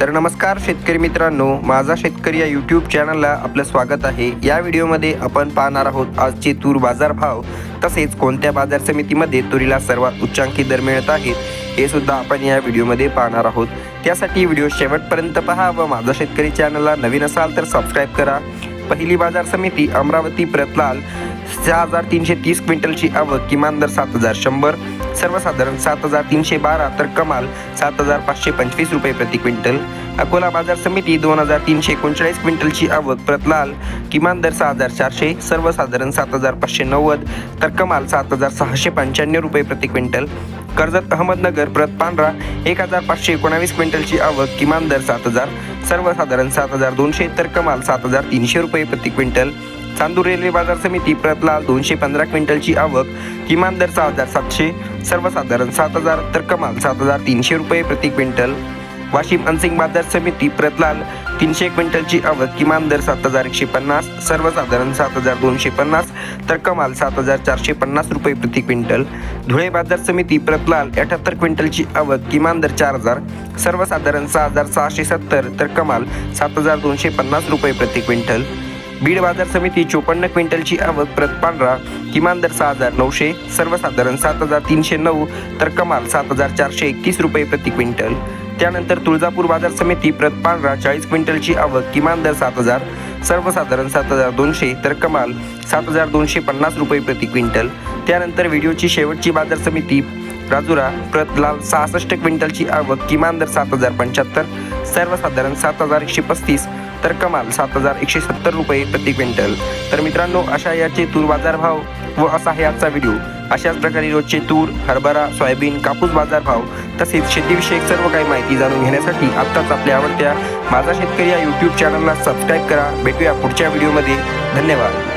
तर नमस्कार शेतकरी मित्रांनो माझा शेतकरी या यूट्यूब चॅनलला आपलं स्वागत आहे. या व्हिडिओमध्ये आपण पाहणार आहोत आजचे तूर बाजारभाव तसेच कोणत्या बाजार समितीमध्ये तुरीला सर्वात उच्चांकी दर मिळत आहेत हे सुद्धा आपण या व्हिडिओमध्ये पाहणार आहोत. त्यासाठी व्हिडिओ शेवटपर्यंत पहा व माझा शेतकरी चॅनलला नवीन असाल तर सबस्क्राईब करा. पहिली बाजार समिती अमरावती प्रतलाल सहा हजार तीनशे तीस क्विंटलची आवक किमान दर सात हजार शंभर सर्वसाधारण सात हजार तीनशे बारा तर कमाल सात हजार पाचशे पंचवीस रुपये प्रति क्विंटल. अकोला बाजार समिती दोन हजार तीनशे एकोणचाळीस क्विंटलची आवक प्रतलाल किमान दर सहा हजार चारशे सर्वसाधारण सात हजार पाचशे नव्वद तर कमाल सात हजार सहाशे पंच्याण्णव रुपये प्रति क्विंटल. कर्जत अहमदनगर प्रत पांढरा एक हजार पाचशे एकोणावीस क्विंटलची आवक किमान दर सात हजार सर्वसाधारण सात हजार दोनशे तर कमाल सात हजार तीनशे रुपये प्रति क्विंटल. चांदूर रेल्वे बाजार समिती प्रतलाल दोनशे पंधरा क्विंटलची आवक किमान दर सहा हजार सातशे सर्वसाधारण सात हजार तर कमाल सात हजार तीनशे रुपये प्रति क्विंटल. वाशिम अनसिंग बाजार समिती प्रतलाल तीनशे क्विंटलची आवक किमान दर सात हजार एकशे पन्नास सर्वसाधारण सात हजार दोनशे पन्नास तर कमाल सात हजार चारशे पन्नास रुपये प्रति क्विंटल. धुळे बाजार समिती प्रतलाल अठ्याहत्तर क्विंटलची आवक किमान दर चार हजार सर्वसाधारण सहा हजार सहाशे सत्तर तर कमाल सात हजार दोनशे पन्नास रुपये प्रति क्विंटल. बीड बाजार समिती चोपन्न क्विंटलची आवक प्रत पांढरा. किमान दर सहा हजार नऊशे सर्वसाधारण सात हजार तीनशे नऊ तर कमाल सात हजार चारशे एकतीस रुपये प्रति क्विंटल. त्यानंतर तुळजापूर बाजार समिती प्रत पांढरा चाळीस क्विंटलची आवक किमान दर सात हजार सर्वसाधारण सात हजार दोनशे तर कमाल सात हजार दोनशे पन्नास रुपये प्रति क्विंटल. त्यानंतर व्हिडिओची शेवटची बाजार समिती राजुरा प्रत लाल सहासष्ट क्विंटलची आवक किमान दर सात हजार पंच्याहत्तर सर्वसाधारण सात हजार एकशे पस्तीस तर कमाल सात हजार एकशे सत्तर रुपये प्रति क्विंटल. तर मित्रांनो अशा याचे तूर बाजार भाव व असा आहे आजचा व्हिडिओ अशाच प्रकारे रोजचे तूर हरभरा सोयाबीन कापूस बाजार भाव तसेच शेतीविषयक सर्व काही माहिती जाणून घेण्यासाठी आत्ताच आपल्या आवडत्या माझा शेतकरी या यूट्यूब चॅनलला सबस्क्राईब करा. भेटूया पुढच्या व्हिडिओमध्ये धन्यवाद.